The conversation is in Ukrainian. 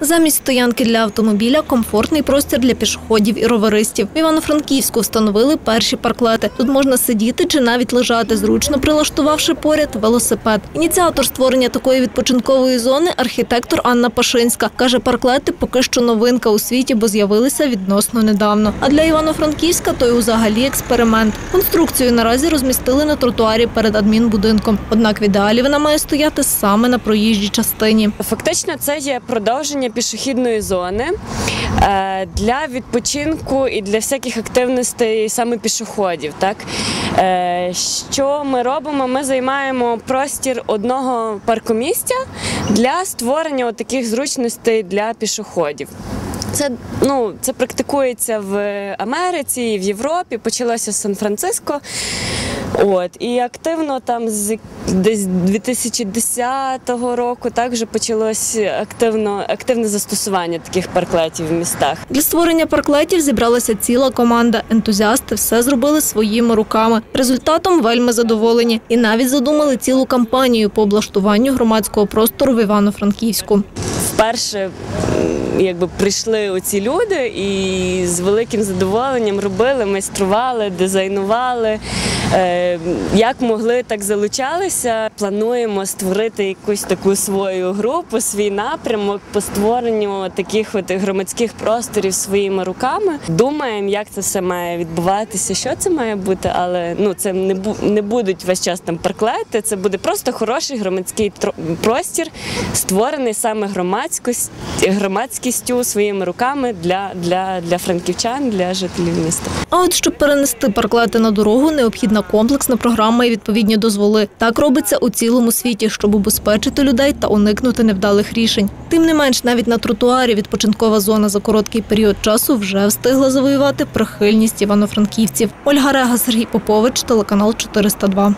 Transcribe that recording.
Замість стоянки для автомобіля комфортний простір для пішоходів і роверистів. В Івано-Франківську встановили перші парклети. Тут можна сидіти чи навіть лежати, зручно прилаштувавши поряд велосипед. Ініціатор створення такої відпочинкової зони архітектор Анна Пашинська каже, парклети поки що новинка у світі, бо з'явилися відносно недавно. А для Івано-Франківська то й узагалі експеримент. Конструкцію наразі розмістили на тротуарі перед адмінбудинком. Однак в ідеалі вона має стояти саме на проїжджій частині. Фактично, це є продовження пішохідної зони е, для відпочинку і для всяких активностей саме пішоходів. Так? Е, Що ми робимо? Ми займаємо простір одного паркомістя для створення таких зручностей для пішоходів. Це ну це практикується в Америці, і в Європі. Почалося з Сан-Франциско. От і активно там з десь 2010 року також почалось активно активне застосування таких парклетів в містах. Для створення парклетів зібралася ціла команда. Ентузіасти все зробили своїми руками. Результатом вельми задоволені і навіть задумали цілу кампанію по облаштуванню громадського простору в Івано-Франківську. Вперше якби прийшли оці люди і з великим задоволенням робили, майстрували, дизайнували. Е, Як могли, так залучалися. Плануємо створити якусь таку свою групу, свій напрямок по створенню таких от громадських просторів своїми руками. Думаємо, як це все має відбуватися, що це має бути, але ну це не бу- не будуть весь час там парклети. Це буде просто хороший громадський простір, створений саме громадськость, громадськістю своїми руками для, для, для франківчан, для жителів міста. А от щоб перенести парклети на дорогу, необхідна комплексна програма і відповідні дозволи. Так робиться у цілому світі, щоб убезпечити людей та уникнути невдалих рішень. Тим не менш, навіть на тротуарі відпочинкова зона за короткий період часу вже встигла завоювати прихильність івано-франківців. Ольга Рега, Сергій Попович, телеканал 402.